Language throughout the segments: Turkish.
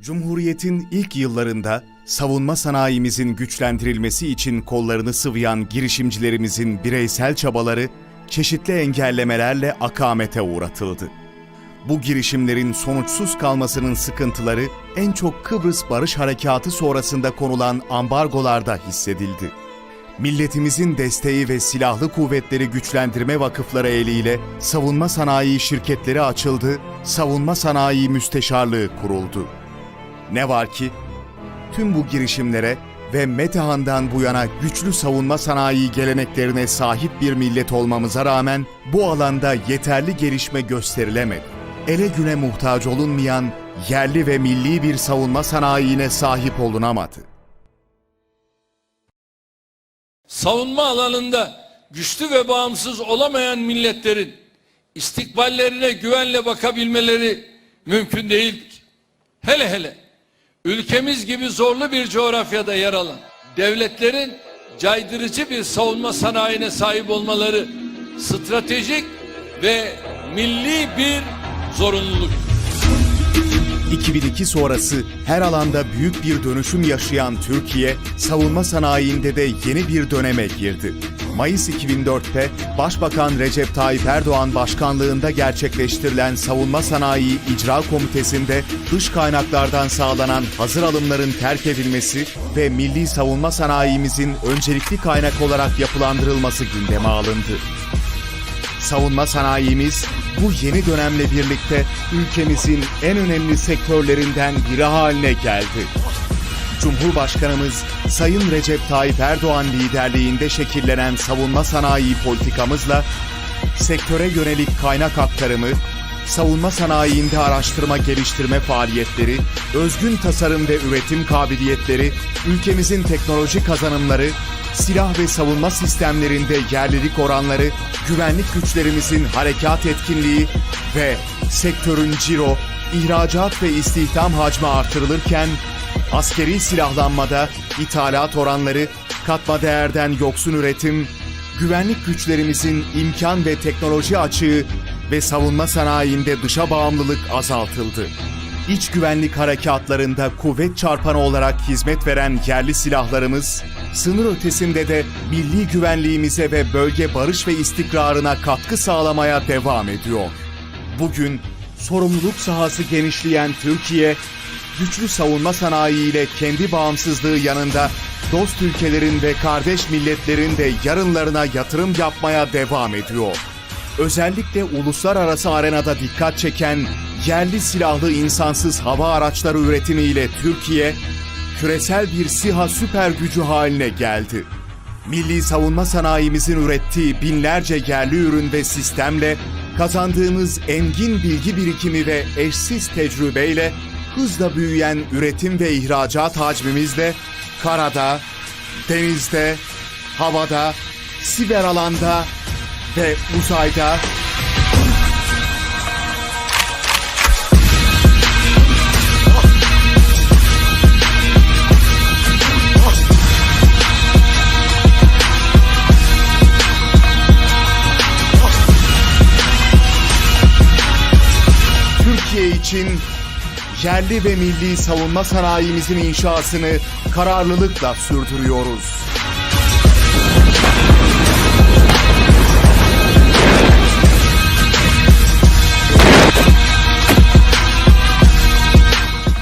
Cumhuriyet'in ilk yıllarında savunma sanayimizin güçlendirilmesi için kollarını sıvayan girişimcilerimizin bireysel çabaları çeşitli engellemelerle akamete uğratıldı. Bu girişimlerin sonuçsuz kalmasının sıkıntıları en çok Kıbrıs Barış Harekatı sonrasında konulan ambargolarda hissedildi. Milletimizin desteği ve silahlı kuvvetleri güçlendirme vakıfları eliyle savunma sanayi şirketleri açıldı, savunma sanayi müsteşarlığı kuruldu. Ne var ki tüm bu girişimlere ve Metehan'dan bu yana güçlü savunma sanayi geleneklerine sahip bir millet olmamıza rağmen bu alanda yeterli gelişme gösterilemedi. Ele güne muhtaç olunmayan yerli ve milli bir savunma sanayine sahip olunamadı. savunma alanında güçlü ve bağımsız olamayan milletlerin istikballerine güvenle bakabilmeleri mümkün değildir. Hele hele ülkemiz gibi zorlu bir coğrafyada yer alan devletlerin caydırıcı bir savunma sanayine sahip olmaları stratejik ve milli bir zorunluluk. 2002 sonrası her alanda büyük bir dönüşüm yaşayan Türkiye, savunma sanayinde de yeni bir döneme girdi. Mayıs 2004'te Başbakan Recep Tayyip Erdoğan başkanlığında gerçekleştirilen Savunma Sanayi İcra Komitesi'nde dış kaynaklardan sağlanan hazır alımların terk edilmesi ve milli savunma sanayimizin öncelikli kaynak olarak yapılandırılması gündeme alındı. Savunma sanayimiz bu yeni dönemle birlikte ülkemizin en önemli sektörlerinden biri haline geldi. Cumhurbaşkanımız Sayın Recep Tayyip Erdoğan liderliğinde şekillenen savunma sanayi politikamızla sektöre yönelik kaynak aktarımı, savunma sanayinde araştırma geliştirme faaliyetleri, özgün tasarım ve üretim kabiliyetleri, ülkemizin teknoloji kazanımları, silah ve savunma sistemlerinde yerlilik oranları, güvenlik güçlerimizin harekat etkinliği ve sektörün ciro, ihracat ve istihdam hacmi artırılırken, askeri silahlanmada ithalat oranları, katma değerden yoksun üretim, güvenlik güçlerimizin imkan ve teknoloji açığı ve savunma sanayinde dışa bağımlılık azaltıldı. İç güvenlik harekatlarında kuvvet çarpanı olarak hizmet veren yerli silahlarımız, sınır ötesinde de milli güvenliğimize ve bölge barış ve istikrarına katkı sağlamaya devam ediyor. Bugün sorumluluk sahası genişleyen Türkiye, güçlü savunma sanayi ile kendi bağımsızlığı yanında dost ülkelerin ve kardeş milletlerin de yarınlarına yatırım yapmaya devam ediyor. Özellikle uluslararası arenada dikkat çeken yerli silahlı insansız hava araçları üretimiyle Türkiye, küresel bir SİHA süper gücü haline geldi. Milli savunma sanayimizin ürettiği binlerce yerli ürün ve sistemle kazandığımız engin bilgi birikimi ve eşsiz tecrübeyle hızla büyüyen üretim ve ihracat hacmimizle karada, denizde, havada, siber alanda ve uzayda. Türkiye için yerli ve milli savunma sanayimizin inşasını kararlılıkla sürdürüyoruz.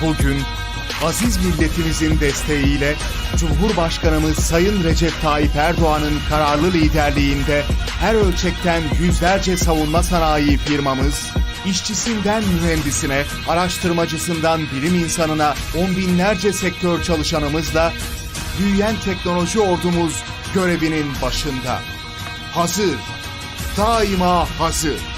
Bugün aziz milletimizin desteğiyle Cumhurbaşkanımız Sayın Recep Tayyip Erdoğan'ın kararlı liderliğinde her ölçekten yüzlerce savunma sanayi firmamız, işçisinden mühendisine, araştırmacısından bilim insanına on binlerce sektör çalışanımızla büyüyen teknoloji ordumuz görevinin başında. Hazır, daima hazır.